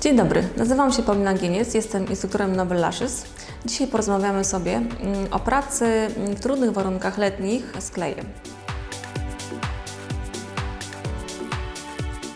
Dzień dobry, nazywam się Paulina Gieniec, jestem instruktorem Nobel Lashes. Dzisiaj porozmawiamy sobie mm, o pracy mm, w trudnych warunkach letnich z klejem.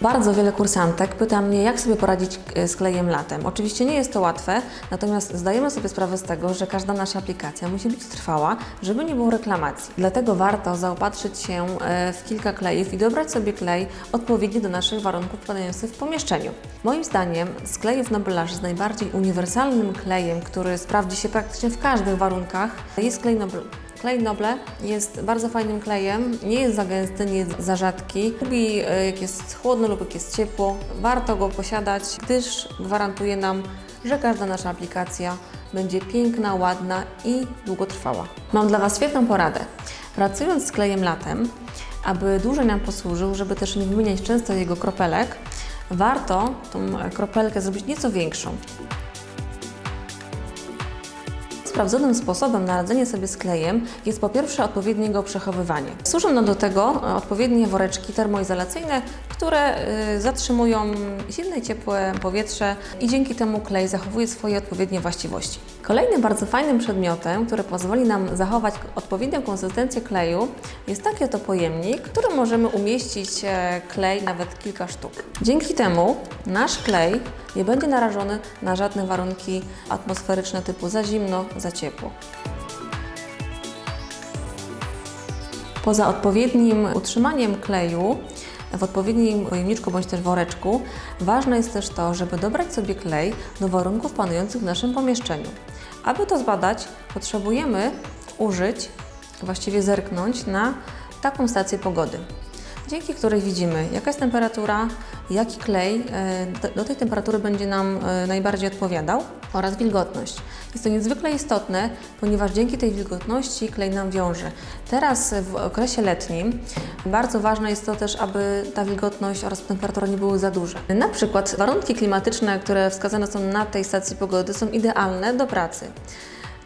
Bardzo wiele kursantek pyta mnie, jak sobie poradzić e, z klejem latem. Oczywiście nie jest to łatwe, natomiast zdajemy sobie sprawę z tego, że każda nasza aplikacja musi być trwała, żeby nie było reklamacji. Dlatego warto zaopatrzyć się e, w kilka klejów i dobrać sobie klej odpowiedni do naszych warunków panujących w pomieszczeniu. Moim zdaniem z klejów Lash jest najbardziej uniwersalnym klejem, który sprawdzi się praktycznie w każdych warunkach, jest klej Noble Klej Noble jest bardzo fajnym klejem, nie jest za gęsty, nie jest za rzadki. Lubi e, jak jest chłodno lub jak jest ciepło. Warto go posiadać, gdyż gwarantuje nam, że każda nasza aplikacja będzie piękna, ładna i długotrwała. Mam dla Was świetną poradę. Pracując z klejem latem, aby dłużej nam posłużył, żeby też nie wymieniać często jego kropelek, warto tą kropelkę zrobić nieco większą. Sprawdzonym sposobem na radzenie sobie z klejem jest po pierwsze odpowiednie jego przechowywanie. Służą nam do tego e, odpowiednie woreczki termoizolacyjne, które y, zatrzymują zimne i ciepłe powietrze i dzięki temu klej zachowuje swoje odpowiednie właściwości. Kolejnym bardzo fajnym przedmiotem, który pozwoli nam zachować odpowiednią konsystencję kleju, jest taki oto pojemnik, w którym możemy umieścić e, klej nawet kilka sztuk. Dzięki temu nasz klej nie będzie narażony na żadne warunki atmosferyczne typu za zimno, za ciepło. Poza odpowiednim utrzymaniem kleju w odpowiednim pojemniczku bądź też woreczku, ważne jest też to, żeby dobrać sobie klej do warunków panujących w naszym pomieszczeniu. Aby to zbadać, potrzebujemy użyć, właściwie zerknąć na taką stację pogody dzięki której widzimy, jaka jest temperatura, jaki klej e, do- do tej temperatury będzie nam e, najbardziej odpowiadał oraz wilgotność. Jest to niezwykle istotne, ponieważ dzięki tej wilgotności klej nam wiąże. Teraz w okresie letnim bardzo ważne jest to też, aby ta wilgotność oraz temperatura nie były za duże. Na przykład warunki klimatyczne, które wskazane są na tej stacji pogody są idealne do pracy.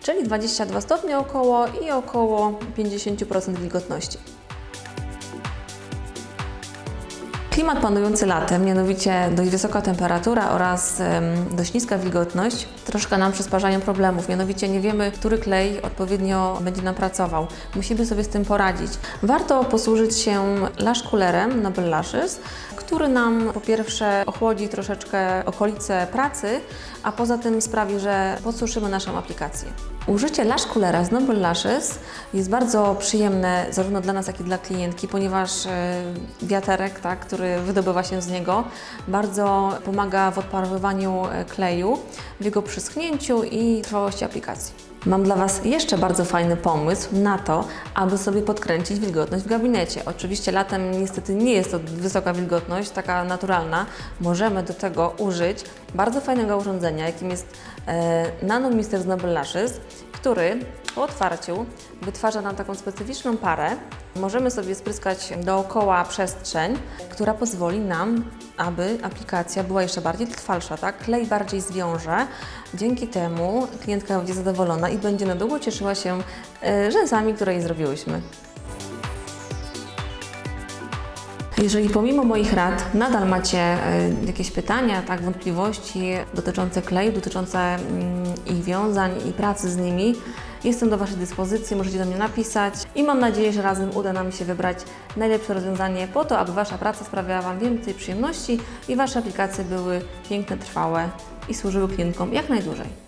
Czyli 22 stopnie około i około 50% wilgotności. Klimat panujący latem, mianowicie dość wysoka temperatura oraz em, dość niska wilgotność, troszkę nam przysparzają problemów. Mianowicie nie wiemy, który klej odpowiednio będzie nam pracował. Musimy sobie z tym poradzić. Warto posłużyć się lash coolerem Noble Lashes, który nam po pierwsze ochłodzi troszeczkę okolice pracy, a poza tym sprawi, że podsuszymy naszą aplikację. Użycie lash coolera z Noble Lashes jest bardzo przyjemne zarówno dla nas, jak i dla klientki, ponieważ e, wiaterek, tak, który wydobywa się z niego, bardzo pomaga w odparowywaniu e, kleju, w jego przyschnięciu i trwałości aplikacji. Mam dla Was jeszcze bardzo fajny pomysł na to, aby sobie podkręcić wilgotność w gabinecie. Oczywiście latem niestety nie jest to wysoka wilgotność, taka naturalna. Możemy do tego użyć bardzo fajnego urządzenia, jakim jest e, Nano Mister Noble Lashes, który po otwarciu wytwarza nam taką specyficzną parę. Możemy sobie spryskać dookoła przestrzeń, która pozwoli nam, aby aplikacja była jeszcze bardziej trwalsza, tak? Klej bardziej zwiąże. Dzięki temu klientka będzie zadowolona i będzie na długo cieszyła się e, rzęsami, które jej zrobiłyśmy. Jeżeli pomimo moich rad nadal macie e, jakieś pytania, tak, wątpliwości dotyczące kleju, dotyczące mm, ich wiązań i pracy z nimi, jestem do Waszej dyspozycji, możecie do mnie napisać i mam nadzieję, że razem uda nam się wybrać najlepsze rozwiązanie po to, aby Wasza praca sprawiała Wam więcej przyjemności i Wasze aplikacje były piękne, trwałe i służyły klientkom jak najdłużej.